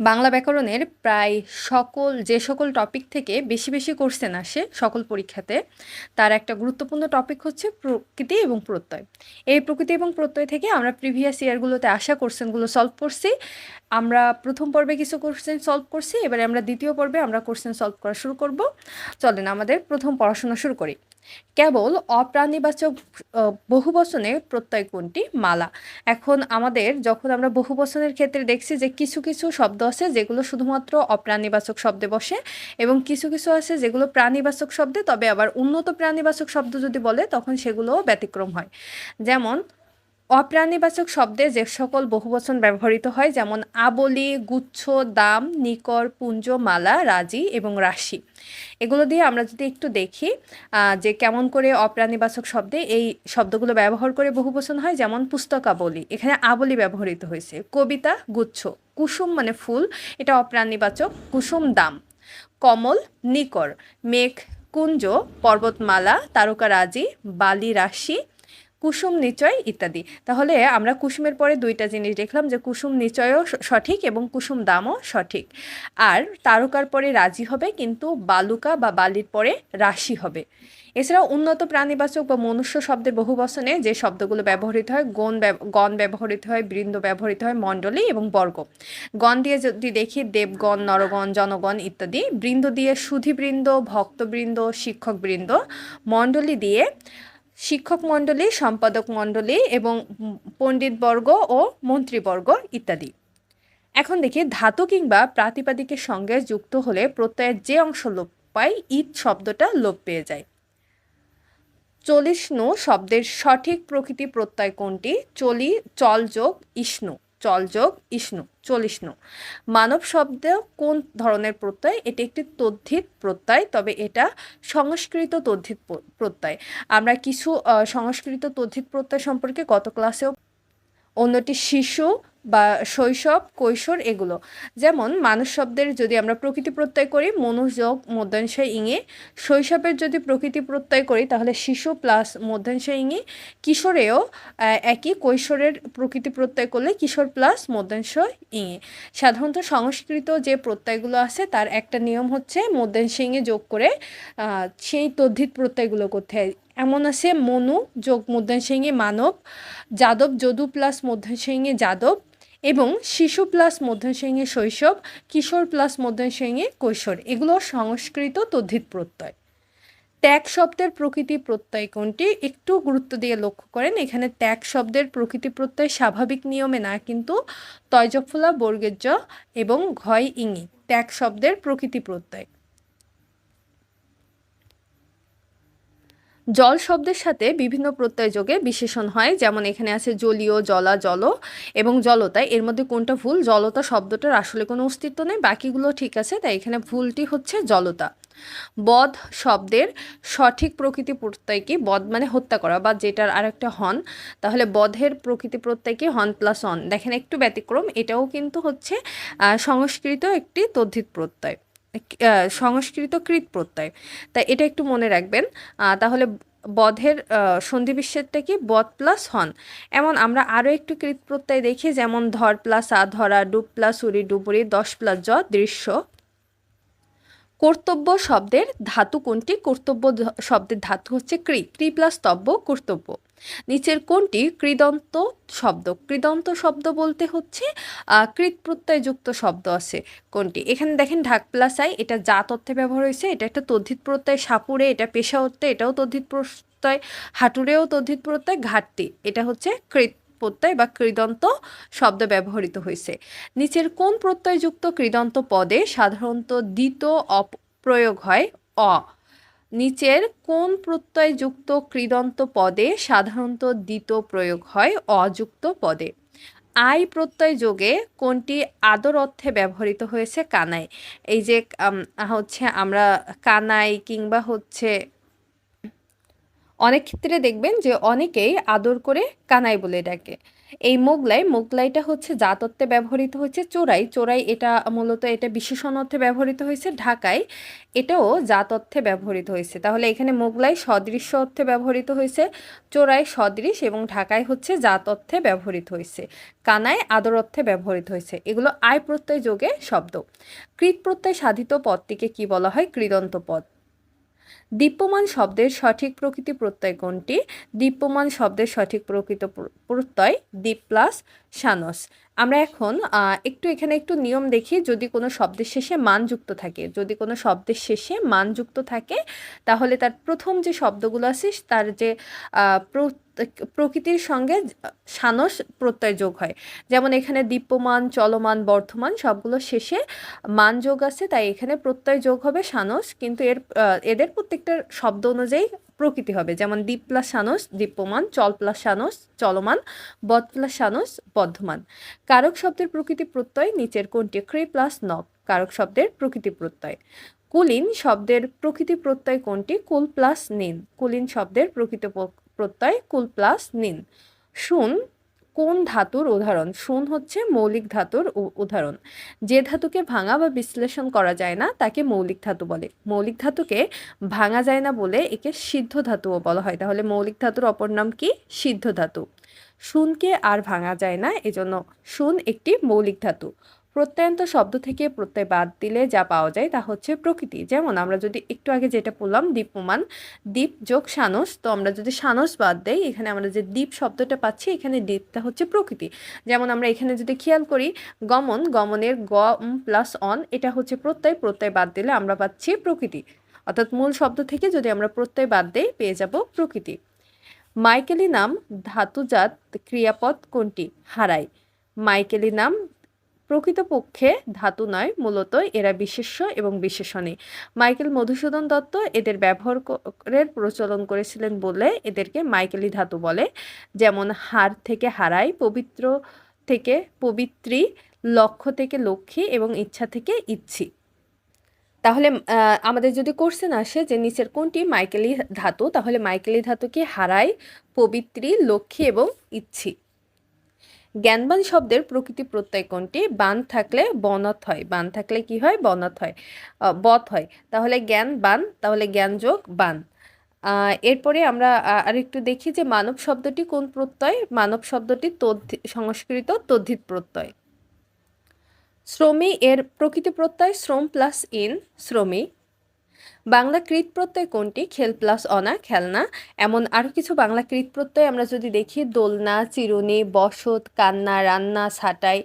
বাংলা ব্যাকরণের প্রায় সকল, যে সকল টপিক থেকে বেশি বেশি কোশ্চেন আসে সকল পরীক্ষাতে, তার একটা গুরুত্বপূর্ণ টপিক হচ্ছে প্রকৃতি এবং প্রত্যয়। এই প্রকৃতি এবং প্রত্যয় থেকে আমরা প্রিভিয়াস ইয়ারগুলোতে আসা কোশ্চেনগুলো সলভ করছি। আমরা প্রথম পর্বে কিছু কোশ্চেন সলভ করছি, এবারে আমরা দ্বিতীয় পর্বে আমরা কোশ্চেন সলভ করা শুরু করব। চলেন আমাদের প্রথম পড়াশোনা শুরু করি। কেবল অপ্রাণীবাচক বহুবচনে প্রত্যয় কোনটি? মালা। এখন আমাদের যখন আমরা বহুবচনের ক্ষেত্রে দেখছি যে কিছু কিছু শব্দ আছে যেগুলো শুধুমাত্র অপ্রাণীবাচক শব্দে বসে এবং কিছু কিছু আছে যেগুলো প্রাণীবাচক শব্দে, তবে আবার উন্নত প্রাণীবাচক শব্দ যদি বলে, তখন সেগুলোও ব্যতিক্রম হয়। যেমন অপ্রাণীবাচক শব্দে যে সকল বহুবচন ব্যবহৃত হয়, যেমন আবলি, গুচ্ছ, দাম, নিকর, পুঞ্জ, মালা, রাজি এবং রাশি। এগুলো দিয়ে আমরা যদি একটু দেখি যে কেমন করে অপ্রাণীবাচক শব্দে এই শব্দগুলো ব্যবহার করে বহুবচন হয়, যেমন পুস্তকাবলী। এখানে আবলি ব্যবহৃত হয়েছে। কবিতা, গুচ্ছ, কুসুম মানে ফুল, এটা অপ্রাণীবাচক। কুসুম, দাম, কমল, নিকর, মেঘ, কুঞ্জ, পর্বতমালা, তারকা রাজি, বালি, রাশি কুসুম নিচয় ইত্যাদি। তাহলে আমরা কুসুমের পরে দুইটা জিনিস দেখলাম যে কুসুম নিচয়ও সঠিক এবং কুসুম দামও সঠিক। আর তারকার পরে রাজি হবে কিন্তু বালুকা বা বালির পরে রাশি হবে। এছাড়াও উন্নত প্রাণীবাচক বা মনুষ্য শব্দের বহু বচনে যে শব্দগুলো ব্যবহৃত হয়, গণ গণ ব্যবহৃত হয়, বৃন্দ ব্যবহৃত হয়, মণ্ডলী এবং বর্গ। গণ দিয়ে যদি দেখি, দেবগণ, নরগণ, জনগণ ইত্যাদি, বৃন্দ দিয়ে সুধীবৃন্দ, ভক্তবৃন্দ, শিক্ষকবৃন্দ, মণ্ডলী দিয়ে শিক্ষক মণ্ডলী, সম্পাদক মণ্ডলী এবং পণ্ডিতবর্গ ও মন্ত্রীবর্গ ইত্যাদি। এখন দেখি ধাতু কিংবা প্রাতিপাদিকের সঙ্গে যুক্ত হলে প্রত্যয়ের যে অংশ লোপ পায় ঈদ শব্দটা লোপ পেয়ে যায়। চলিষ্ণু শব্দের সঠিক প্রকৃতি প্রত্যয় কোনটি? চলি চল যোগ ইষ্ণু। চল যোগ ইষ্ণু, চলিষ্ণু। মানব শব্দ কোন ধরনের প্রত্যয়? এটি একটি তদ্ধিত প্রত্যয়, তবে এটা সংস্কৃত তদ্ধিত প্রত্যয়। আমরা কিছু সংস্কৃত তদ্ধিত প্রত্যয় সম্পর্কে গত ক্লাসেও অন্যটি শিশু বা শৈশব, কৈশোর এগুলো। যেমন মানুষ শব্দের যদি আমরা প্রকৃতি প্রত্যয় করি, মনুযোগ মধ্যাংশয় ইঙে। শৈশবের যদি প্রকৃতি প্রত্যয় করি, তাহলে শিশু প্লাস মধ্যাংশয় ইঙে। কিশোরেও একই কৈশোরের প্রকৃতি প্রত্যয় করলে কিশোর প্লাস মধ্যাংশয় ইঙে। সাধারণত সংস্কৃত যে প্রত্যয়গুলো আছে, তার একটা নিয়ম হচ্ছে মধ্যাংশয় ইঙে যোগ করে সেই তদ্ধিত প্রত্যয়গুলো করতে হয়। এমন আছে, মনু, যোগ মধ্যাংশিংয়ে মানব, যাদব, যদু প্লাস মধ্যাংশিংয়ে যাদব এবং শিশু প্লাস মধ্যাংশিংয়ে শৈশব, কিশোর প্লাস মধ্যাংশিংয়ে কৈশোর। এগুলো সংস্কৃত তদ্ধিত প্রত্যয়। ত্যাগ শব্দের প্রকৃতি প্রত্যয় কোনটি? একটু গুরুত্ব দিয়ে লক্ষ্য করেন, এখানে ত্যাগ শব্দের প্রকৃতি প্রত্যয় স্বাভাবিক নিয়মে না, কিন্তু তয়জফলা বর্গের জ এবং ঘয় ইঙি। ত্যাগ শব্দের প্রকৃতি প্রত্যয়। জল শব্দের সাথে বিভিন্ন প্রত্যয় যোগে বিশেষণ হয়। যেমন এখানে আছে জলীয়, জলা, জল এবং জলতা। এর মধ্যে কোনটা ভুল? জলতা শব্দটার আসলে কোনো অস্তিত্ব নেই। বাকিগুলো ঠিক আছে, তাই এখানে ভুলটি হচ্ছে জলতা। বধ শব্দের সঠিক প্রকৃতি প্রত্যয় কি বধ মানে হত্যা করা বা যেটার আরেকটা হন, তাহলে বধের প্রকৃতি প্রত্যয় কি হন প্লাস অন। দেখেন একটু ব্যতিক্রম, এটাও কিন্তু হচ্ছে সংস্কৃত একটি তদ্ধিত প্রত্যয়। সংস্কৃত কৃত প্রত্যয়। তাই এটা একটু মনে রাখবেন। তাহলে বধের আহ, সন্ধি বিচ্ছেদটা কি? বধ প্লাস হন। এমন আমরা আরও একটু কৃত প্রত্যয় দেখি যেমন ধর প্লাস আ ধরা ডুব প্লাস উড়ি ডুবুরি দশ প্লাস জ দৃশ্য। কর্তব্য শব্দের ধাতু কোনটি? কর্তব্য শব্দের ধাতু হচ্ছে ক্রি ক্রি প্লাস তব্য কর্তব্য। নিচের কোনটি কৃদন্ত শব্দ। কৃদন্ত শব্দ বলতে হচ্ছে কৃত প্রত্যয়যুক্ত শব্দ আছে কোনটি এখানে দেখেন ঢাক প্লাস আই এটা জাত অর্থে ব্যবহার হয়েছে, এটা একটা তদ্ধিত প্রত্যয় সাপুরে এটা পেশা অর্থে, এটাও তদ্ধিত প্রত্যয়, হাটুরেও তদ্ধিত প্রত্যয়, ঘাটতি। এটা হচ্ছে কৃত প্রত্যয় বা কৃদন্ত শব্দ ব্যবহৃত হয়েছে। নিচের কোন প্রত্যয়যুক্ত কৃদন্ত পদে সাধারণত দ্বিত অপ প্রয়োগ হয়, অ। নিচের কোন প্রত্যয়যুক্ত কৃদন্ত পদে সাধারণত দ্বিত প্রয়োগ হয়, অযুক্ত পদে? আই প্রত্যয় যোগে কোনটি আদর অর্থে ব্যবহৃত হয়েছে? কানাই। এই যে হচ্ছে আমরা কানাই কিংবা হচ্ছে অনেক ক্ষেত্রে দেখবেন যে অনেকেই আদর করে কানাই বলে ডাকে। এই মোগলাই, মোগলাইটা হচ্ছে জাতত্বে ব্যবহৃত হচ্ছে চোরাই। চোরাই এটা মূলত এটা বিশেষণ অর্থে ব্যবহৃত হয়েছে ঢাকায়। এটাও জাতত্বে ব্যবহৃত হয়েছে। তাহলে এখানে মোগলাই সদৃশ্য অর্থে ব্যবহৃত হয়েছে, চোরাই সদৃশ এবং ঢাকায় হচ্ছে জাত অর্থে ব্যবহৃত হয়েছে। কানায় আদর অর্থে ব্যবহৃত হয়েছে। এগুলো আয় প্রত্যয় যোগে শব্দ। কৃত প্রত্যয় সাধিত পদটিকে কি বলা হয়? কৃদন্ত পদ। দীপ্যমান শব্দের সঠিক প্রকৃতি প্রত্যয় কোনটি? দীপ্যমান শব্দের সঠিক প্রকৃত প্রত্যয় দীপ প্লাস সানস। আমরা এখন একটু এখানে একটু নিয়ম দেখি যদি কোনো শব্দের শেষে মান যুক্ত থাকে। যদি কোনো শব্দের শেষে মান যুক্ত থাকে, তাহলে তার প্রথম যে শব্দগুলো আছে, তার যে প্রকৃতির সঙ্গে সানস প্রত্যয় যোগ হয়। যেমন এখানে দীপ্যমান, চলমান, বর্ধমান সবগুলো শেষে মান যোগ আছে, তাই এখানে প্রত্যয় যোগ হবে সানস। কিন্তু এর এদের প্রত্যেকটার শব্দ অনুযায়ী প্রকৃতি হবে। যেমন দ্বীপ প্লাস সানস, দীপ্যমান, চল প্লাস সানস, চলমান বদ প্লাস সানস, বদ্ধমান। কারক শব্দের প্রকৃতি প্রত্যয়, নিচের কোনটি ক্রি প্লাস নক কারক শব্দের প্রকৃতি প্রত্যয়। কুলিন শব্দের প্রকৃতি প্রত্যয় কোনটি কুল প্লাস নিন। কুলিন শব্দের প্রকৃত প্রত্যয় কুল প্লাস নিন। শুন কোন ধাতুর উদাহরণ? শুন হচ্ছে মৌলিক ধাতুর উদাহরণ। যে ধাতুকে ভাঙা বা বিশ্লেষণ করা যায় না, তাকে মৌলিক ধাতু বলে। মৌলিক ধাতুকে ভাঙা যায় না বলে একে সিদ্ধ ধাতুও বলা হয়। তাহলে মৌলিক ধাতুর অপর নাম কি? সিদ্ধ ধাতু। শুনকে আর ভাঙা যায় না, এজন্য শুন একটি মৌলিক ধাতু। প্রত্যয়ন্ত শব্দ থেকে প্রত্যয় বাদ দিলে যা পাওয়া যায় তা হচ্ছে প্রকৃতি। যেমন আমরা যদি একটু আগে যেটা বললাম দীপমান দ্বীপ যোগ সানস, তো আমরা যদি সানস বাদ দেই, এখানে আমরা যে দ্বীপ শব্দটা পাচ্ছি, এখানে দ্বীপটা হচ্ছে প্রকৃতি। যেমন আমরা এখানে যদি খেয়াল করি, গমন, গমনের গ প্লাস অন এটা হচ্ছে প্রত্যয় প্রত্যয় বাদ দিলে আমরা পাচ্ছি প্রকৃতি। অর্থাৎ মূল শব্দ থেকে যদি আমরা প্রত্যয় বাদ দেই, পেয়ে যাব প্রকৃতি। মাইকেলি নাম ধাতুজাত ক্রিয়াপদ কোনটি? হারাই। মাইকেলি নাম প্রকৃতপক্ষে ধাতু নয়, মূলত এরা বিশেষ্য এবং বিশেষণে। মাইকেল মধুসূদন দত্ত এদের ব্যবহারের প্রচলন করেছিলেন বলে এদেরকে মাইকেলি ধাতু বলে। যেমন হার থেকে হারাই পবিত্র থেকে পবিত্রী লক্ষ্য থেকে লক্ষ্মী এবং ইচ্ছা থেকে ইচ্ছি। তাহলে আমাদের যদি কোর্সেন আসে যে নিচের কোনটি মাইকেলি ধাতু, তাহলে মাইকেলি ধাতুকে হারাই পবিত্রী, লক্ষ্মী এবং ইচ্ছি। জ্ঞানবান শব্দের প্রকৃতি প্রত্যয় কোনটি? বান থাকলে বনত হয়। বান থাকলে কি হয়? বনত হয়। বত হয়। তাহলে জ্ঞান বান, তাহলে জ্ঞান যোগ বান। এরপরে আমরা আরেকটু দেখি যে মানব শব্দটি কোন প্রত্যয়? মানব শব্দটি তদ্ধি, সংস্কৃত তদ্ধিত প্রত্যয়। শ্রমী এর প্রকৃতি প্রত্যয় শ্রম প্লাস ইন, শ্রমী। বাংলা কৃত প্রত্যয় কোনটি? খেল প্লাস অনা, খেলনা। এমন আরও কিছু বাংলা কৃত প্রত্যয় আমরা যদি দেখি, দোলনা, চিরুনি, বসত, কান্না, রান্না, ছাটাই,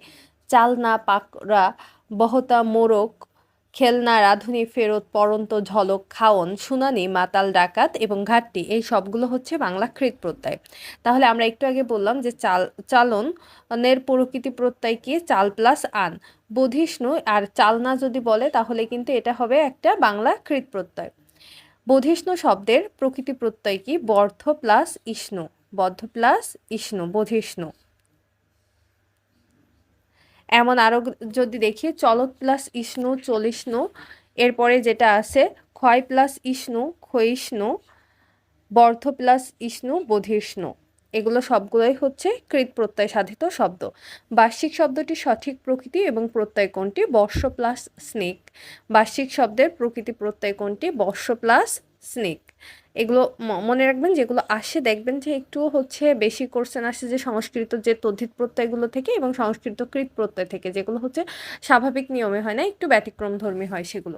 চালনা, পাকড়া, বহতা মোরক খেলনা রাধুনি ফেরত, পরন্ত ঝলক, খাওন, শুনানি, মাতাল ডাকাত এবং ঘাটতি, এই সবগুলো হচ্ছে বাংলা কৃত প্রত্যয়। তাহলে আমরা একটু আগে বললাম যে চাল, চালনের প্রকৃতি প্রত্যয় কি? চাল প্লাস আন। বোধিষ্ণু, আর চালনা যদি বলে, তাহলে কিন্তু এটা হবে একটা বাংলা কৃত প্রত্যয়। বোধিষ্ণু শব্দের প্রকৃতি প্রত্যয় কি? বর্ধ প্লাস ইষ্ণু। বদ্ধ প্লাস ইষ্ণু, বোধিষ্ণু। এমন আরও যদি দেখি চলত প্লাস ইষ্ণু, চলিষ্ণু, এরপরে যেটা আছে, ক্ষয় প্লাস ইষ্ণু, ক্ষয়িষ্ণু, বর্ধ প্লাস ইষ্ণু, বোধিষ্ণু। এগুলো সবগুলোই হচ্ছে কৃত প্রত্যয় সাধিত শব্দ। বার্ষিক শব্দটি সঠিক প্রকৃতি এবং প্রত্যয় কোনটি বর্ষ প্লাস স্নেক। বার্ষিক শব্দের প্রকৃতি প্রত্যয় কোনটি বর্ষ প্লাস স্নেক। এগুলো মনে রাখবেন যেগুলো আসে দেখবেন যে একটু হচ্ছে বেশি কোর্সেন আসে যে সংস্কৃত যে তদ্ধিত প্রত্যয়গুলো থেকে এবং সংস্কৃত কৃত প্রত্যয় থেকে, যেগুলো হচ্ছে স্বাভাবিক নিয়মে হয় না, একটু ব্যতিক্রম ধর্মী হয় সেগুলো।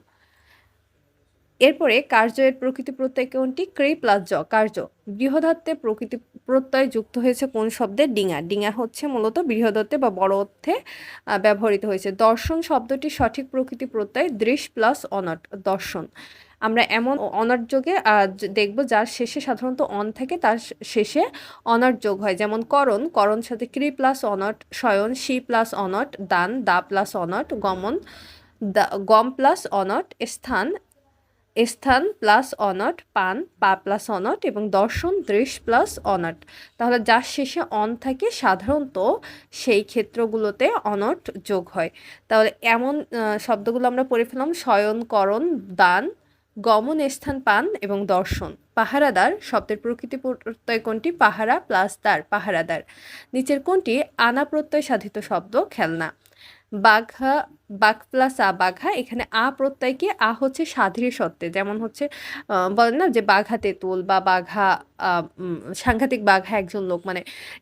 এরপরে কার্যের প্রকৃতি প্রত্যয় কোনটি? ক্রি প্লাস জ। কার্য। বৃহদাত্তে প্রকৃতি প্রত্যয় যুক্ত হয়েছে কোন শব্দে? ডিঙা ডিঙা হচ্ছে মূলত বৃহদত্তে বা বড় অর্থে ব্যবহৃত হয়েছে। দর্শন শব্দটি সঠিক প্রকৃতি প্রত্যয়, দৃশ প্লাস অনট, দর্শন। আমরা এমন অনার যোগে দেখব যার শেষে সাধারণত অন থাকে, তার শেষে অনার যোগ হয়। যেমন করণ। করণ সাথে ক্রি প্লাস অনট, শয়ন সি প্লাস অনট, দান, দা প্লাস অনট, গমন, দা, গম প্লাস অনট, স্থান স্থান প্লাস অনট পান, পা প্লাস অনট এবং দর্শন, দৃশ প্লাস অনট তাহলে যার শেষে অন থাকে, সাধারণত সেই ক্ষেত্রগুলোতে অনট যোগ হয়। তাহলে এমন শব্দগুলো আমরা পড়ে ফেলাম শয়নকরণ দান, গমন, স্থান, পান এবং দর্শন। পাহারাদার, শব্দের প্রকৃতি প্রত্যয় কোনটি? পাহারা প্লাস দার পাহারাদার। নিচের কোনটি? আনা প্রত্যয় সাধিত শব্দ, খেলনা। বাঘা, বাঘ প্লাস আ বাঘা, এখানে আ প্রত্যয় কি? আ হচ্ছে সাধির সত্ত্বে যেমন হচ্ছে বলেন না যে বাঘা তেঁতুল বা বাঘা সাংঘাতিক বাঘা একজন লোক। মানে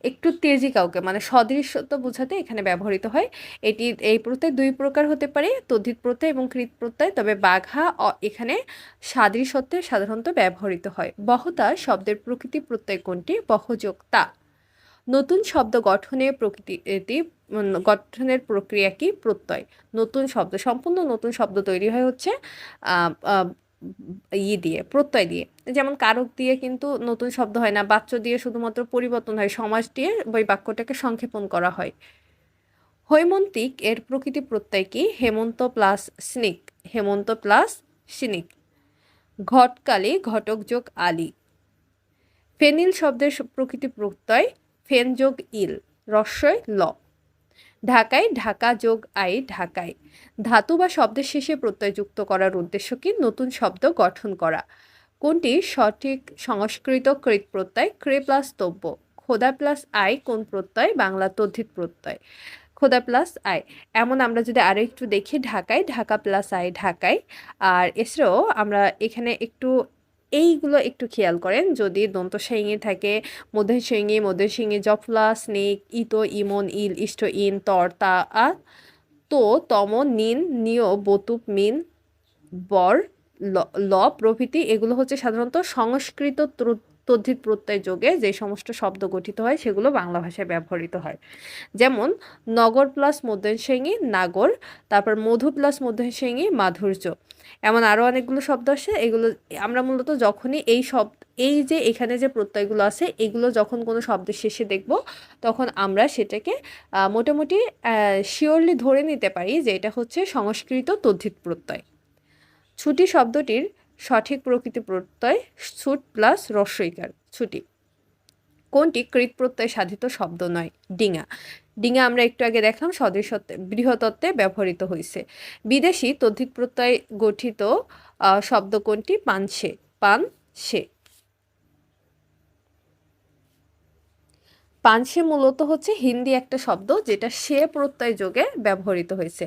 একটু তেজি কাউকে মানে সদৃশ্যত্ব বোঝাতে এখানে ব্যবহৃত হয়। এটি, এই প্রত্যয় দুই প্রকার হতে পারে, তদ্ধিত প্রত্যয় এবং কৃত প্রত্যয়। তবে বাঘা এখানে সাদৃশ্যত্বে সাধারণত ব্যবহৃত হয়। বহতা শব্দের প্রকৃতি প্রত্যয় কোনটি? বহযোক্তা। নতুন শব্দ গঠনের প্রকৃতি গঠনের প্রক্রিয়া কি? প্রত্যয়। নতুন শব্দ, সম্পূর্ণ নতুন শব্দ তৈরি হয় হচ্ছে ই দিয়ে, প্রত্যয় দিয়ে। যেমন কারক দিয়ে কিন্তু নতুন শব্দ হয় না বাচ্চ দিয়ে শুধুমাত্র পরিবর্তন হয় সমাজ দিয়ে ওই বাক্যটাকে সংক্ষেপণ করা হয়। হৈমন্তিক এর প্রকৃতি প্রত্যয় কি? হেমন্ত প্লাস স্নিক, হেমন্ত প্লাস স্নিক। ঘটকালে ঘটক যোগ আলী। ফেনিল শব্দের প্রকৃতি প্রত্যয় ফেন যোগ ইল রস্যই ল। ঢাকায় ঢাকা যোগ আই, ঢাকায়। ধাতু বা শব্দের শেষে প্রত্যয় যুক্ত করার উদ্দেশ্য কি? নতুন শব্দ গঠন করা। কোনটি? সঠিক সংস্কৃত কৃত প্রত্যয়, ক্রে প্লাস তব্য খোদা প্লাস আই কোন প্রত্যয়? বাংলা তদ্ধিত প্রত্যয়। খোদা প্লাস আই। এমন আমরা যদি আরও একটু দেখি, ঢাকায়, ঢাকা প্লাস আই, ঢাকায়। আর এছাড়াও আমরা এখানে একটু এইগুলো একটু খেয়াল করেন। যদি দন্ত শিঙে থাকে মধ্যে শিঙে মধ্যে শিঙে জফলা, স্নেক, ইতো, ইমন, ইল, ইষ্ট, ইন, তর, তা, আ, তো তম নিন, নিয়, বতুপ, মিন, বর, ল প্রভৃতি এগুলো হচ্ছে সাধারণত সংস্কৃত তদ্ধিত প্রত্যয় যোগে যে সমস্ত শব্দ গঠিত হয়, সেগুলো বাংলা ভাষায় ব্যবহৃত হয়। যেমন, নগর প্লাস মধ্যেশেঙ্গি নাগর, তারপর মধু প্লাস মধ্যেশেঙ্গি মাধুর্য। এমন আরও অনেকগুলো শব্দ আসে, এগুলো আমরা মূলত যখনই এই শব্দ, এই যে এখানে যে প্রত্যয়গুলো আছে, এগুলো যখন কোনো শব্দের শেষে দেখব, তখন আমরা সেটাকে মোটামুটি শিওরলি ধরে নিতে পারি যে এটা হচ্ছে সংস্কৃত তদ্ধিত প্রত্যয়। ছুটি শব্দটির সঠিক প্রকৃতি প্রত্যয় ছুট প্লাস রস্বইকার ছুটি। কোনটি? কৃত প্রত্যয় সাধিত শব্দ নয়, ডিঙা। ডিঙা আমরা একটু আগে দেখলাম সদৃশত্বে বৃহত্ত্বে ব্যবহৃত হয়েছে বিদেশি তদ্ধিক প্রত্যয় গঠিত শব্দ কোনটি? পানসে পান সে পানসে মূলত হচ্ছে হিন্দি একটা শব্দ যেটা সে প্রত্যয় যোগে ব্যবহৃত হয়েছে।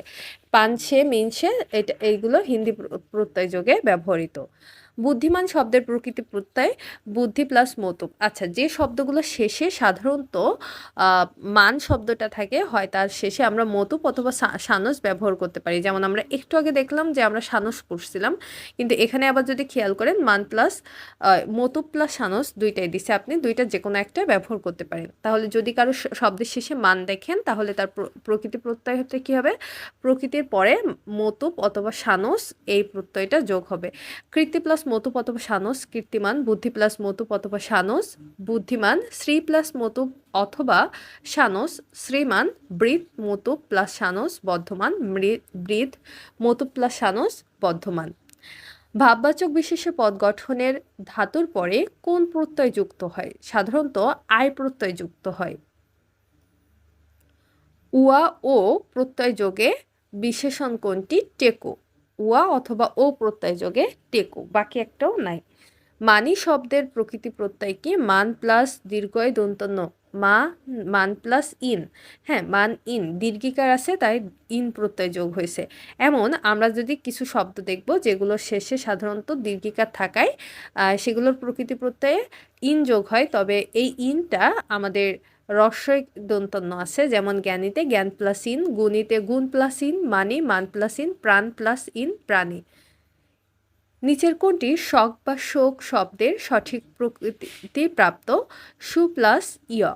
পানসে, মিনসে, এটা, এইগুলো হিন্দি প্রত্যয় যোগে ব্যবহৃত। বুদ্ধিমান শব্দের প্রকৃতি প্রত্যয়, বুদ্ধি প্লাস মতুব আচ্ছা যে শব্দগুলো শেষে সাধারণত মান শব্দটা থাকে, হয় তার শেষে আমরা মতুপ অথবা সানস ব্যবহার করতে পারি। যেমন আমরা একটু আগে দেখলাম যে আমরা সানস পড়ছিলাম, কিন্তু এখানে আবার যদি খেয়াল করেন, মান প্লাস মতুব প্লাস সানস দুইটাই দিছে আপনি, দুইটা যে কোনো একটা ব্যবহার করতে পারেন। তাহলে যদি কারও শব্দের শেষে মান দেখেন, তাহলে তার প্রকৃতি প্রত্যয় হতে কী হবে? প্রকৃতির পরে মতুপ অথবা সানস এই প্রত্যয়টা যোগ হবে। কৃতি প্লাস মতুপ অথবা সানস কীর্তিমান, বুদ্ধি প্লাস মতুপ অথবা সানস বুদ্ধিমান, শ্রী প্লাস মতুপ অথবা সানস, শ্রীমান, বৃত মতুপ প্লাস সানস, বদ্ধমান বৃত মতুপ প্লাস সানস, বদ্ধমান। ভাববাচক বিশেষে পদ গঠনের ধাতুর পরে কোন প্রত্যয় যুক্ত হয়? সাধারণত আয় প্রত্যয় যুক্ত হয়। উয়া ও প্রত্যয় যোগে বিশেষণ কোনটি? টেকো। উয়া অথবা ও প্রত্যয় যোগে টেকো, বাকি একটাও নাই। মানি শব্দের প্রকৃতি প্রত্যয় কি মান প্লাস দীর্ঘয় দন্তন্য, মা, মান প্লাস ইন। হ্যাঁ মান ইন, দীর্ঘিকার আছে, তাই ইন প্রত্যয় যোগ হয়েছে। এমন আমরা যদি কিছু শব্দ দেখব যেগুলো শেষে সাধারণত দীর্ঘিকার থাকায় সেগুলোর প্রকৃতি প্রত্যয়ে ইন যোগ হয়, তবে এই ইনটা আমাদের রস্যই দন্তন্য আছে, যেমন জ্ঞানীতে জ্ঞান প্লাস ইন গুণীতে গুণ প্লাস ইন মানি মান প্লাস ইন প্রাণ প্লাস ইন প্রাণী। নিচের কোনটি? শক বা শোক শব্দের সঠিক প্রকৃতি প্রাপ্ত, সু প্লাস ইয়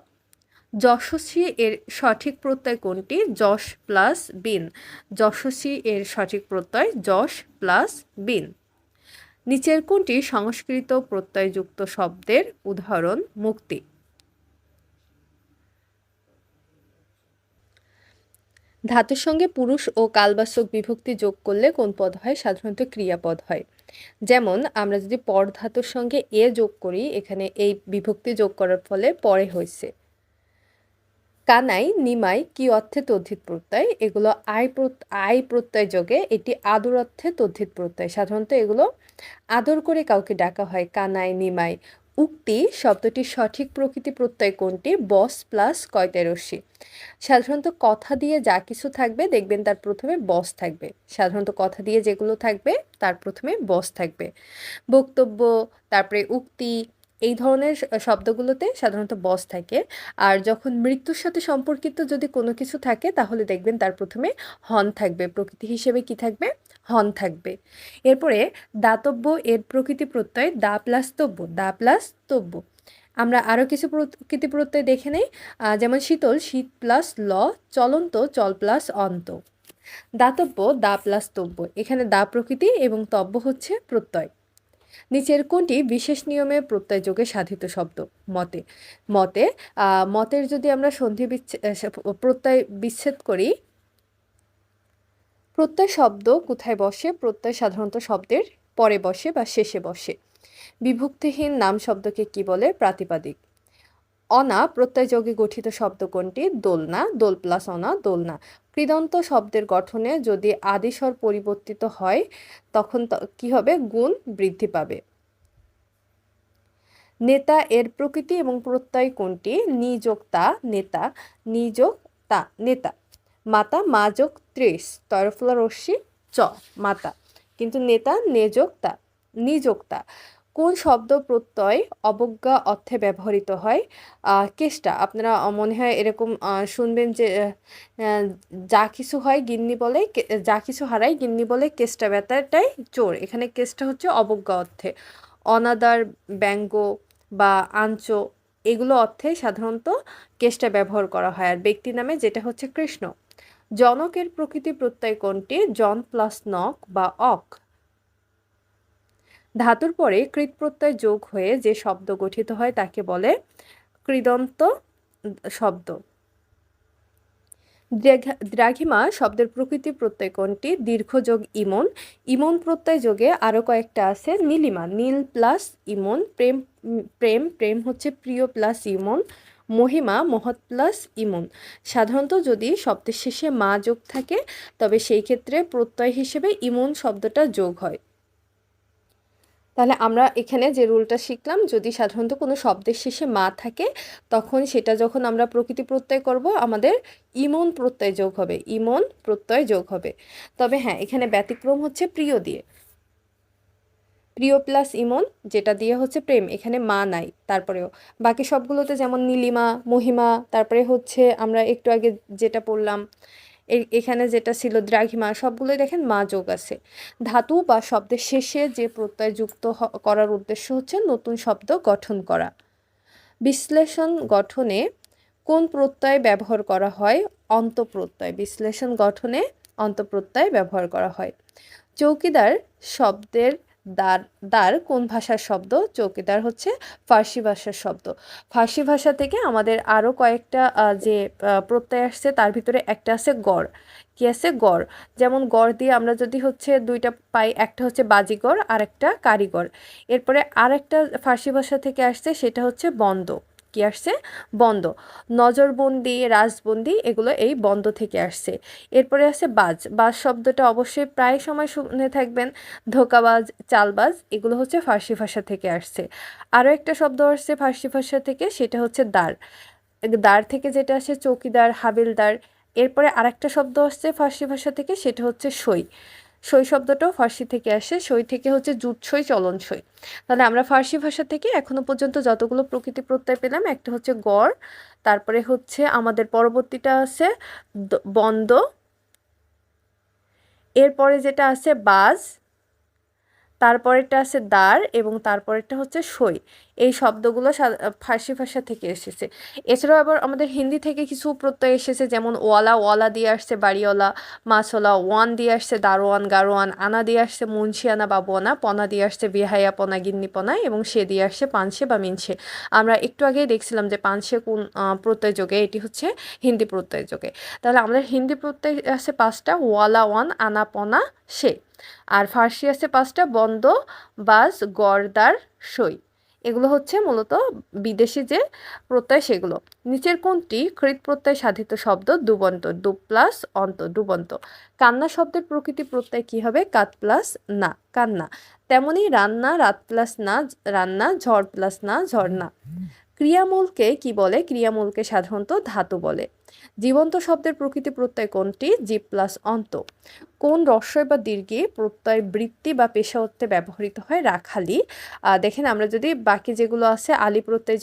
যশস্বী এর সঠিক প্রত্যয় কোনটি? যশ প্লাস বিন। যশস্বী এর সঠিক প্রত্যয় যশ প্লাস বিন। নিচের কোনটি? সংস্কৃত প্রত্যয়যুক্ত শব্দের উদাহরণ, মুক্তি। ধাতুর সঙ্গে পুরুষ ও কালবাচক বিভক্তি যোগ করলে কোন পদ হয়? সাধারণত ক্রিয়াপদ হয়। যেমন, আমরা যদি পর ধাতুর সঙ্গে এ যোগ করি, এখানে এই বিভক্তি যোগ করার ফলে পরে হয়েছে কানাই, নিমাই, কি অর্থে তদ্ধিত প্রত্যয়? এগুলো আই আয় প্রত্যয় যোগে এটি আদর অর্থে তদ্ধিত প্রত্যয়। সাধারণত এগুলো আদর করে কাউকে ডাকা হয়, কানাই, নিমাই। উক্তি শব্দটির সঠিক প্রকৃতি প্রত্যয় কোনটি? বস প্লাস কয়তেরসি সাধারণত কথা দিয়ে যা কিছু থাকবে দেখবেন তার প্রথমে বস থাকবে। সাধারণত কথা দিয়ে যেগুলো থাকবে তার প্রথমে বস থাকবে। বক্তব্য, তারপরে উক্তি এই ধরনের শব্দগুলোতে সাধারণত বস থাকে। আর যখন মৃত্যুর সাথে সম্পর্কিত যদি কোনো কিছু থাকে, তাহলে দেখবেন তার প্রথমে হন থাকবে। প্রকৃতি হিসেবে কি থাকবে? হন থাকবে। এরপরে দাতব্য এর প্রকৃতি প্রত্যয়, দা প্লাস তব্য, দা প্লাস তব্য। আমরা আরও কিছু প্রকৃতি প্রত্যয় দেখে নেই। যেমন শীতল, শীত প্লাস ল, চলন্ত, চল প্লাস অন্ত। দাতব্য, দা প্লাস তব্য। এখানে দা প্রকৃতি এবং তব্য হচ্ছে প্রত্যয়। নিচের কোনটি বিশেষ নিয়মে প্রত্যয়যোগে সাধিত শব্দ? মতে। মতে মতের যদি আমরা সন্ধি বিচ্ছেদ প্রত্যয় বিচ্ছেদ করি, প্রত্যয় শব্দ কোথায় বসে? প্রত্যয় সাধারণত শব্দের পরে বসে বা শেষে বসে। বিভক্তিহীন নাম শব্দকে কি বলে? প্রাতিপাদিক। অনা, প্রত্যয়যোগে গঠিত শব্দ কোনটি? দোলনা, দোল প্লাস অনা, দোলনা। কৃদন্ত শব্দের গঠনে যদি আদিস্বর পরিবর্তিত হয়, তখন কি হবে? গুণ বৃদ্ধি পাবে। নেতা এর প্রকৃতি এবং প্রত্যয় কোনটি? নিযোক্তা, নেতা। নিযোগ তা নেতা। মাতা মাজক ত্রিশ। তরফলা রশ্মি, চ, মাতা। কিন্তু নেতা, নেযোক্তা, নিযোক্তা। কোন শব্দ প্রত্যয় অবজ্ঞা অর্থে ব্যবহৃত হয়? কেষ্টা, আপনারা মনে হয় এরকম শুনবেন যে যা কিছু হয় গিন্নি বলে যা কিছু হারায় গিন্নি বলে কেষ্টা ব্যথাটাই চোর। এখানে কেষ্টা হচ্ছে অবজ্ঞা অর্থে। অনাদার, ব্যঙ্গ বা আঞ্চ, এগুলো অর্থে সাধারণত কেষ্টা ব্যবহার করা হয়। আর ব্যক্তি নামে যেটা হচ্ছে কৃষ্ণ। জনকের প্রকৃতি প্রত্যয় কোনটি? জন প্লাস নক বা অক ধাতুর পরে কৃত প্রত্যয় যোগ হয়ে যে শব্দ গঠিত হয় তাকে বলে কৃদন্ত শব্দ। দ্রাঘিমা শব্দের প্রকৃতি প্রত্যয় কোনটি দীর্ঘযোগ ইমন। ইমন প্রত্যয় যোগে আরও কয়েকটা আছে, নীলিমা, নীল প্লাস ইমন, প্রেম প্রেম প্রেম হচ্ছে প্রিয় প্লাস ইমন, মহিমা, মহৎ প্লাস ইমন। সাধারণত যদি শব্দের শেষে মা যোগ থাকে, তবে সেই ক্ষেত্রে প্রত্যয় হিসেবে ইমন শব্দটা যোগ হয়। তাহলে আমরা এখানে যে রুলটা শিখলাম, যদি সাধারণত কোনো শব্দের শেষে মা থাকে, তখন সেটা যখন আমরা প্রকৃতি প্রত্যয় করব, আমাদের ইমন প্রত্যয় যোগ হবে, ইমন প্রত্যয় যোগ হবে। তবে হ্যাঁ এখানে ব্যতিক্রম হচ্ছে প্রিয় দিয়ে। প্রিয় প্লাস ইমন, যেটা দিয়ে হচ্ছে প্রেম, এখানে মা নাই, তারপরেও। বাকি সবগুলোতে যেমন নীলিমা, মহিমা, তারপরে হচ্ছে আমরা একটু আগে যেটা পড়লাম এখানে যেটা ছিল দ্রাঘিমা, সবগুলোই দেখেন মা যোগ আছে। ধাতু বা শব্দের শেষে যে প্রত্যয় যুক্ত করার উদ্দেশ্য হচ্ছে নতুন শব্দ গঠন করা। বিশ্লেষণ গঠনে কোন প্রত্যয় ব্যবহার করা হয়? অন্তঃপ্রত্যয়। বিশ্লেষণ গঠনে অন্তঃপ্রত্যয় ব্যবহার করা হয়। চৌকিদার শব্দের দার দার কোন ভাষার শব্দ? চৌকিদার হচ্ছে ফার্সি ভাষার শব্দ। ফার্সি ভাষা থেকে আমাদের আরও কয়েকটা যে প্রত্যয় আসছে তার ভিতরে একটা আছে গড়। কি আছে? গড়। যেমন গড় দিয়ে আমরা যদি হচ্ছে দুইটা পাই, একটা হচ্ছে বাজিগড় আর একটা কারিগর এরপরে আর একটা ফার্সি ভাষা থেকে আসছে, সেটা হচ্ছে বন্ধ কি আসছে? বন্ধ। নজরবন্দি, রাজবন্দি এগুলো এই বন্ধ থেকে আসছে। এরপরে আছে বাজ। বাজ শব্দটা অবশ্যই প্রায় সময় শুনে থাকবেন। ধোকাবাজ, চালবাজ এগুলো হচ্ছে ফার্সি ভাষা থেকে আসছে। আরও একটা শব্দ আসছে ফার্সি ভাষা থেকে, সেটা হচ্ছে দাঁড় দাঁড় থেকে যেটা আসে চৌকিদার, হাবিলদার। এরপরে আরেকটা শব্দ আসছে ফার্সি ভাষা থেকে, সেটা হচ্ছে সই। সই শব্দটাও ফার্সি থেকে আসে। সই থেকে হচ্ছে জুট সই চলন সই তাহলে আমরা ফার্সি ভাষা থেকে এখনও পর্যন্ত যতগুলো প্রকৃতি প্রত্যয় পেলাম, একটা হচ্ছে গড়, তারপরে হচ্ছে আমাদের পরবর্তীটা আছে বন্দ, এরপরে যেটা আছে বাজ তারপরেরটা আছে দাঁড় এবং তারপরেরটা হচ্ছে সই। এই শব্দগুলো ফার্সি ভাষা থেকে এসেছে। এছাড়াও আবার আমাদের হিন্দি থেকে কিছু প্রত্যয় এসেছে, যেমন ওয়ালা ওয়ালা দিয়ে আসছে বাড়িওয়ালা, মাছওয়ালা, ওয়ান দিয়ে আসছে দারোয়ান, গারোয়ান, আনা দিয়ে আসছে মুন্সিয়ানা বাবুয়ানা, পনা দিয়ে আসছে বিহাইয়া পনা গিন্নিপনা এবং সে দিয়ে আসছে পানসে বা মিনসে। আমরা একটু আগেই দেখছিলাম যে পানসে কোন প্রত্যয় যোগে, এটি হচ্ছে হিন্দি প্রত্যয় যোগে। তাহলে আমাদের হিন্দি প্রত্যয় আছে পাঁচটা, ওয়ালা, ওয়ান, আনা, পনা, সে। আর ফার্সি আছে পাঁচটা বন্ধ বাস গর্দার সই। এগুলো হচ্ছে মূলত বিদেশি যে প্রত্যয় সেগুলো। নিচের কোনটি? কৃত প্রত্যয়, সাধিত শব্দ, দুবন্ত, দু প্লাস, অন্ত, দুবন্ত। কান্না শব্দের প্রকৃতি প্রত্যয় কি হবে? কাত প্লাস, না, কান্না। তেমনি রান্না, রাত প্লাস না রান্না, ঝড় প্লাস না, ঝর্ণা। ক্রিয়ামূলকে কি বলে? ক্রিয়ামূলকে সাধারণত ধাতু বলে। জীবন্ত শব্দের প্রকৃতি প্রত্যয় কোনটি? জীব প্লাস অন্ত। কোন রস্যয় বা দীর্ঘে প্রত্যয় বৃত্তি বা পেশা অর্থে ব্যবহৃত হয়? রাখালি। দেখেন আমরা যদি বাকি যেগুলো আছে আলি প্রত্যয়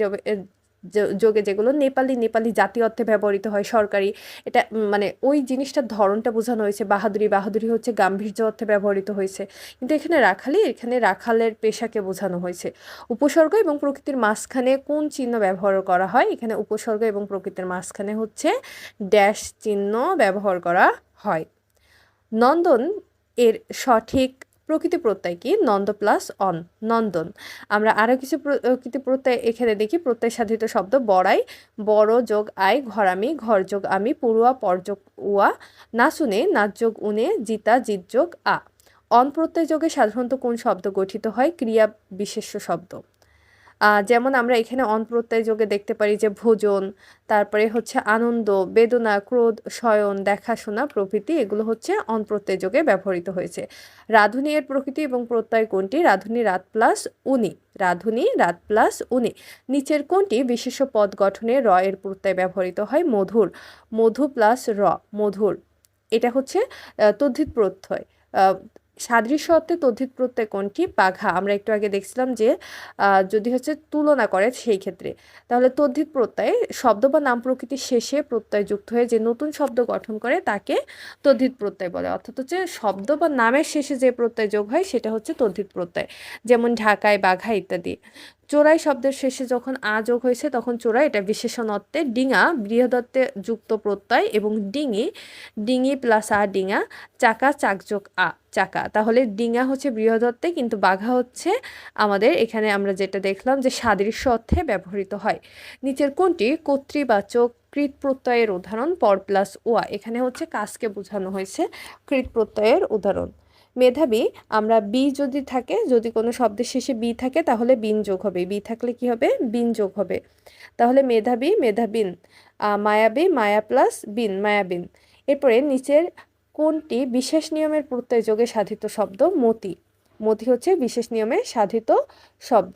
যোগে যেগুলো নেপালি নেপালি জাতীয় অর্থে ব্যবহৃত হয়, সরকারি, এটা মানে ওই জিনিসটার ধরনটা বোঝানো হয়েছে। বাহাদুরি বাহাদুরি হচ্ছে গাম্ভীর্য অর্থে ব্যবহৃত হয়েছে। কিন্তু এখানে রাখালি, এখানে রাখালের পেশাকে বোঝানো হয়েছে। উপসর্গ এবং প্রকৃতির মাঝখানে কোন চিহ্ন ব্যবহার করা হয়? এখানে উপসর্গ এবং প্রকৃতির মাঝখানে হচ্ছে ড্যাশ চিহ্ন ব্যবহার করা হয়। নন্দন এর সঠিক প্রকৃতি প্রত্যয় কি? নন্দ প্লাস অন, নন্দন। আমরা আরও কিছু প্রকৃতি প্রত্যয় এখানে দেখি, প্রত্যয় সাধিত শব্দ বড়াই, বড় যোগ আয় ঘরামি, ঘর যোগ আমি পুরুয়া পরযোগ উয়া, না শুনে নাচ যোগ উনে, জিতা, জিত যোগ আ। অন প্রত্যয় যোগে সাধারণত কোন শব্দ গঠিত হয়? ক্রিয়া বিশেষ্য শব্দ। যেমন আমরা এখানে অনপ্রত্যয় যোগে দেখতে পারি যে ভোজন, তারপরে হচ্ছে আনন্দ, বেদনা, ক্রোধ, শয়ন, দেখাশোনা প্রভৃতি এগুলো হচ্ছে অনপ্রত্যয় যোগে ব্যবহৃত হয়েছে। রাধুনী এর প্রকৃতি এবং প্রত্যয় কোনটি? রাধুনী রাত প্লাস উনি, রাধুনী রাত প্লাস উনি। নিচের কোনটি? বিশেষ পদ গঠনে র এর প্রত্যয় ব্যবহৃত হয় মধুর, মধু প্লাস র, মধুর। এটা হচ্ছে তদ্ধিত প্রত্যয়। সাদৃশ্য অর্থে তদ্ধিত প্রত্যয় কোনটি? বাঘা। আমরা একটু আগে দেখছিলাম যে যদি হচ্ছে তুলনা করে সেই ক্ষেত্রে। তাহলে তদ্ধিত প্রত্যয়, শব্দ বা নাম প্রকৃতির শেষে প্রত্যয় যুক্ত হয়ে যে নতুন শব্দ গঠন করে তাকে তদ্ধিত প্রত্যয় বলে। অর্থাৎ হচ্ছে শব্দ বা নামের শেষে যে প্রত্যয় যোগ হয়, সেটা হচ্ছে তদ্ধিত প্রত্যয়। যেমন ঢাকায় বাঘা ইত্যাদি। চোরাই শব্দের শেষে যখন আ যোগ হয়েছে, তখন চোরাই এটা বিশেষণ অর্থে ডিঙা বৃহদত্তে যুক্ত প্রত্যয় এবং ডিঙি ডিঙি প্লাস আ ডিঙা, চাকা চাকযোগ আ, চাকা। তাহলে ডিঙা হচ্ছে বৃহদত্তে কিন্তু বাঘা হচ্ছে আমাদের এখানে আমরা যেটা দেখলাম যে সাদৃশ্য অর্থে ব্যবহৃত হয়। নিচের কোনটি কর্তৃবাচক কৃত প্রত্যয়ের উদাহরণ, পর প্লাস ওয়া। এখানে হচ্ছে কাজকে বোঝানো হয়েছে কৃত প্রত্যয়ের উদাহরণ। মেধাবী, আমরা বি যদি থাকে, যদি কোনো শব্দের শেষে বি থাকে, তাহলে বিন যোগ হবে। বি থাকলে কি হবে? বিন যোগ হবে। তাহলে মেধাবী, মেধাবিন মায়াবী, মায়া প্লাস বিন, মায়াবিন। এরপরে নিচের কোনটি বিশেষ নিয়মের প্রত্যয় যোগে সাধিত শব্দ? মতি। মতি হচ্ছে বিশেষ নিয়মে সাধিত শব্দ।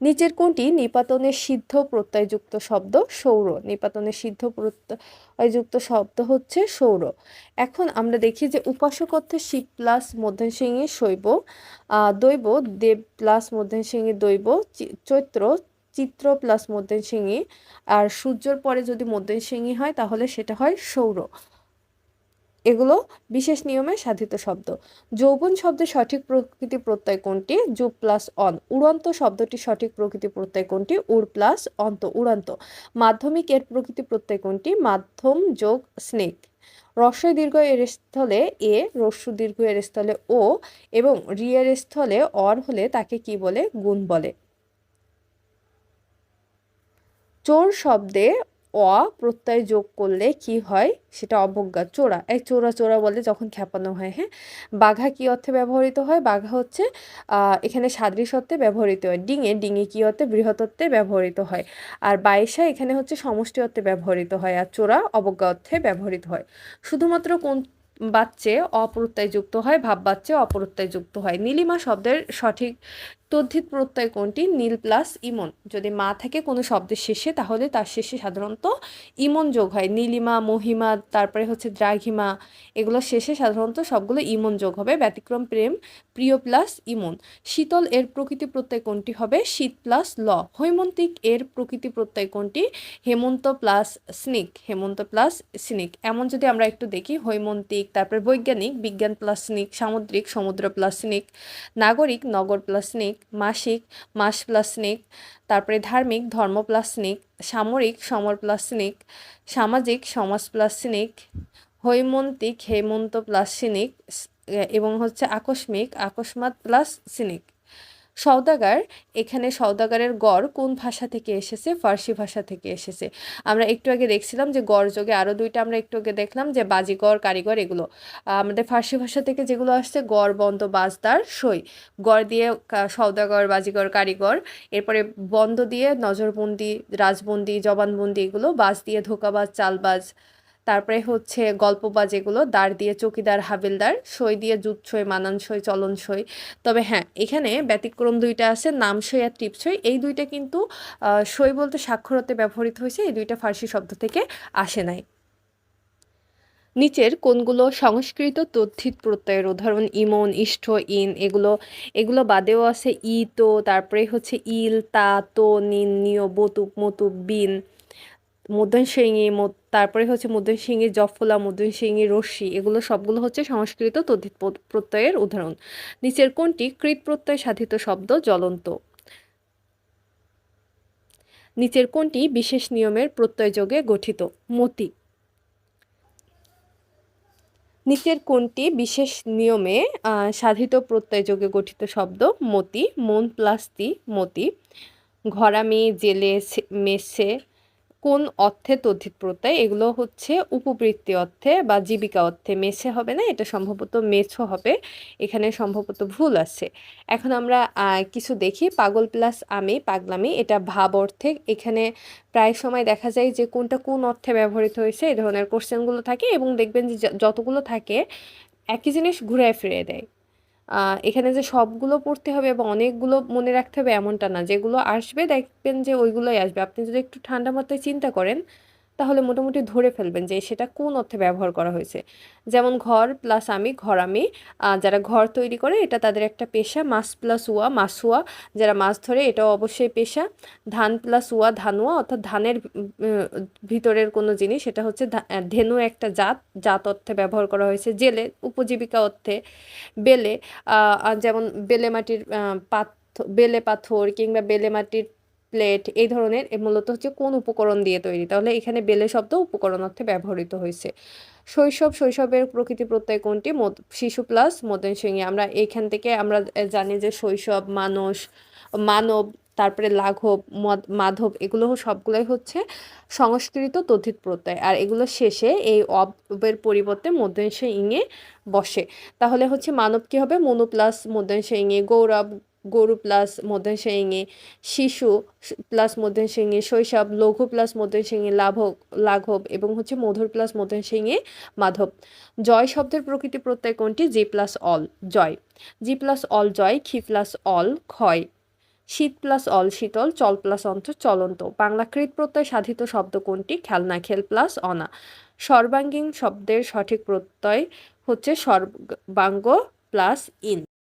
নিচের কোনটি? নিপাতনের সিদ্ধ প্রত্যয়যুক্ত শব্দ, সৌর। নিপাতনের সিদ্ধ প্রত্যয়যুক্ত শব্দ হচ্ছে সৌর। এখন আমরা দেখি যে উপাসক অর্থে শিব প্লাস মধ্যাংশিংয়ে শৈব দৈব, দেব প্লাস মধ্যাংশিংয়ে দৈব চৈত্র, চিত্র প্লাস মধ্যাংশিংয়ে আর সূর্যর পরে যদি মধ্যাংশিংয়ে হয় তাহলে সেটা হয় সৌর। এগুলো বিশেষ নিয়মে সাধিত শব্দ। যৌবন শব্দের সঠিক প্রকৃতি প্রত্যয় কোনটি? যু প্লাস অন। উড়ন্ত শব্দটি সঠিক প্রকৃতি প্রত্যয় কোনটি? উড় প্লাস অন্ত উড়ন্ত। মাধ্যমিক এর প্রকৃতি প্রত্যয় কোনটি? মাধ্যম, যোগ, স্নেক। রস্বই দীর্ঘ এর স্থলে এ, রস্যু দীর্ঘ এর স্থলে ও এবং রিয়ের স্থলে অর হলে তাকে কি বলে? গুণ বলে। চোর শব্দে অ প্রত্যয় যোগ করলে কি হয়? সেটা অবজ্ঞা, চোরা। এই চোরা চোরা বলে যখন খ্যাপানো হয় হ্যাঁ? বাঘা কি অর্থে ব্যবহৃত হয়? বাঘা হচ্ছে এখানে সাদৃশ অর্থে ব্যবহৃত হয়। ডিঙে ডিঙে কি অর্থে বৃহত্তে ব্যবহৃত হয়? আর বাইশা এখানে হচ্ছে সমষ্টি অর্থে ব্যবহৃত হয় আর চোরা অবজ্ঞা অর্থে ব্যবহৃত হয়। শুধুমাত্র কোন বাচ্চে অপ্রত্যয় যুক্ত হয়? ভাব বাচ্চে অপ্রত্যয় যুক্ত হয়। নীলিমা শব্দের সঠিক তদ্ধিত প্রত্যয় কোনটি? নীল প্লাস ইমন। যদি মা থাকে কোনো শব্দের শেষে, তাহলে তার শেষে সাধারণত ইমন যোগ হয়। নীলিমা, মহিমা, তারপরে হচ্ছে দ্রাঘিমা, এগুলো শেষে সাধারণত সবগুলো ইমন যোগ হবে। ব্যতিক্রম প্রেম, প্রিয় প্লাস ইমন। শীতল এর প্রকৃতি প্রত্যয় কোনটি হবে? শীত প্লাস ল। হৈমন্তিক এর প্রকৃতি প্রত্যয় কোনটি? হেমন্ত প্লাস স্নিক হেমন্ত প্লাস স্নিক এমন যদি আমরা একটু দেখি, হৈমন্তিক, তারপরে বৈজ্ঞানিক, বিজ্ঞান প্লাস স্নিক সামুদ্রিক, সমুদ্র প্লাস স্নিক নাগরিক, নগর প্লাস স্নিক মাসিক মাস প্লাসনিক তারপরে ধার্মিক ধর্ম প্লাস স্নিক সামরিক সমর প্লাস স্নিক সামাজিক সমাজ প্লাস স্নিক হৈমন্তিক হেমন্ত প্লাস সিনিক এবং হচ্ছে আকস্মিক আকস্মাত প্লাস সিনিক সওদাগার, এখানে সওদাগারের গড় কোন ভাষা থেকে এসেছে? ফার্সি ভাষা থেকে এসেছে। আমরা একটু আগে দেখছিলাম যে গড় যোগে আরও দুইটা আমরা একটু আগে দেখলাম যে বাজিগর কারিগর এগুলো। আমাদের ফার্সি ভাষা থেকে যেগুলো আসছে, গড় বন্ধ বাজদার সই। গড় দিয়ে সওদাগর, বাজিগর, কারিগর, এরপরে বন্ধ দিয়ে নজরবন্দি, রাজবন্দি, জবানবন্দি এগুলো, বাজ দিয়ে ধোকাবাজ, চালবাজ তারপরে হচ্ছে গল্পবাজ এগুলো দাঁড় দিয়ে চকিদার, হাবিলদার, সই দিয়ে জুৎসই মানানসই, চলনসই। তবে হ্যাঁ এখানে ব্যতিক্রম দুইটা আছে নাম নামসই আর টিপসই। এই দুইটা কিন্তু সই বলতে স্বাক্ষরতে ব্যবহৃত হয়েছে, এই দুইটা ফার্সি শব্দ থেকে আসে নাই। নিচের কোনগুলো সংস্কৃত তথ্যিত প্রত্যয়ের উদাহরণ, ইমন ইষ্ট ইন, এগুলো এগুলো বাদেও আছে ই, তো, তারপরে হচ্ছে ইল, তা, তো, নিন, নিয়, বতুক, মতুক, বিন মুদ্রণ সিংহি তারপরে হচ্ছে মুদ্রণ সিংহি, জফলা, মুদ্রণ সিংহি, রশ্মি, এগুলো সবগুলো হচ্ছে সংস্কৃত তদ্ধিত প্রত্যয়ের উদাহরণ। নিচের কোনটি? কৃত প্রত্যয় সাধিত শব্দ জ্বলন্ত। নিচের কোনটি? বিশেষ নিয়মের প্রত্যয়যোগে গঠিত। মতি। নিচের কোনটি? বিশেষ নিয়মে সাধিত প্রত্যয়যোগে গঠিত শব্দ মতি, মন প্লাস্তি মতি। ঘরামি, জেলে মেসে কোন অর্থে তদ্ধিত প্রত্যয়? এগুলো হচ্ছে উপবৃত্তি অর্থে বা জীবিকা অর্থে মেছে হবে না, এটা সম্ভবত মেছো হবে। এখানে সম্ভবত ভুল আছে। এখন আমরা কিছু দেখি। পাগল প্লাস আমি, পাগলামি, এটা ভাব অর্থে। এখানে প্রায় সময় দেখা যায় যে কোনটা কোন অর্থে ব্যবহৃত হয়েছে এই ধরনের কোশ্চেনগুলো থাকে এবং দেখবেন যে যতগুলো থাকে, একই জিনিস ঘুরে ফিরে দেয়। এখানে যে সবগুলো পড়তে হবে বা অনেকগুলো মনে রাখতে হবে এমনটা না। যেগুলো আসবে দেখবেন যে ওইগুলোই আসবে। আপনি যদি একটু ঠান্ডা মাথায় চিন্তা করেন তাহলে মোটামুটি ধরে ফেলবেন যে সেটা কোন অর্থে ব্যবহার করা হয়েছে। যেমন ঘর প্লাস আমি, ঘর আমি যারা ঘর তৈরি করে এটা তাদের একটা পেশা, মাছ প্লাস উয়া মাসুয়া যারা মাছ ধরে এটাও অবশ্যই পেশা। ধান প্লাস উয়া ধানুয়া অর্থাৎ ধানের ভিতরের কোনো জিনিস, সেটা হচ্ছে ধেনু একটা জাত জাত অর্থে ব্যবহার করা হয়েছে জেলে, উপজীবিকা অর্থে বেলে যেমন বেলে মাটির পাথর বেলে পাথর কিংবা বেলে মাটির প্লেট, এই ধরনের মূলত হচ্ছে কোন উপকরণ দিয়ে তৈরি। তাহলে এখানে বেলে শব্দ উপকরণ অর্থে ব্যবহৃত হয়েছে। শৈশব, শৈশবের প্রকৃতি প্রত্যয় কোনটি? শিশু প্লাস মদন সিংহে আমরা এইখান থেকে আমরা জানি যে শৈশব মানুষ মানব, তারপরে লাঘব মাধব, এগুলো সবগুলোই হচ্ছে সংস্কৃত তথিত প্রত্যয়। আর এগুলো শেষে এই অবের পরিবর্তে মধ্যাংশ ইঙে বসে। তাহলে হচ্ছে মানব কী হবে? মনু প্লাস মধ্যাংশ ইঙে গৌরব গরু প্লাস মধ্যে মধ্যেশিঙে শিশু প্লাস মধ্যে মধ্যেশিঙে শৈশব, লঘু প্লাস মধ্যে মধ্যেশিঙে লাভক, লাঘব এবং হচ্ছে মধুর প্লাস মধ্যে মধ্যেশিঙে মাধব। জয় শব্দের প্রকৃতি প্রত্যয় কোনটি? জি প্লাস অল জয়। জি প্লাস অল জয়। খি প্লাস অল ক্ষয়। শীত প্লাস অল শীতল। চল প্লাস অন্ত, চলন্ত। বাংলাকৃত প্রত্যয় সাধিত শব্দ কোনটি? খেলনা, খেল প্লাস অনা। সর্বাঙ্গীন শব্দের সঠিক প্রত্যয় হচ্ছে সর্বাঙ্গ প্লাস ইন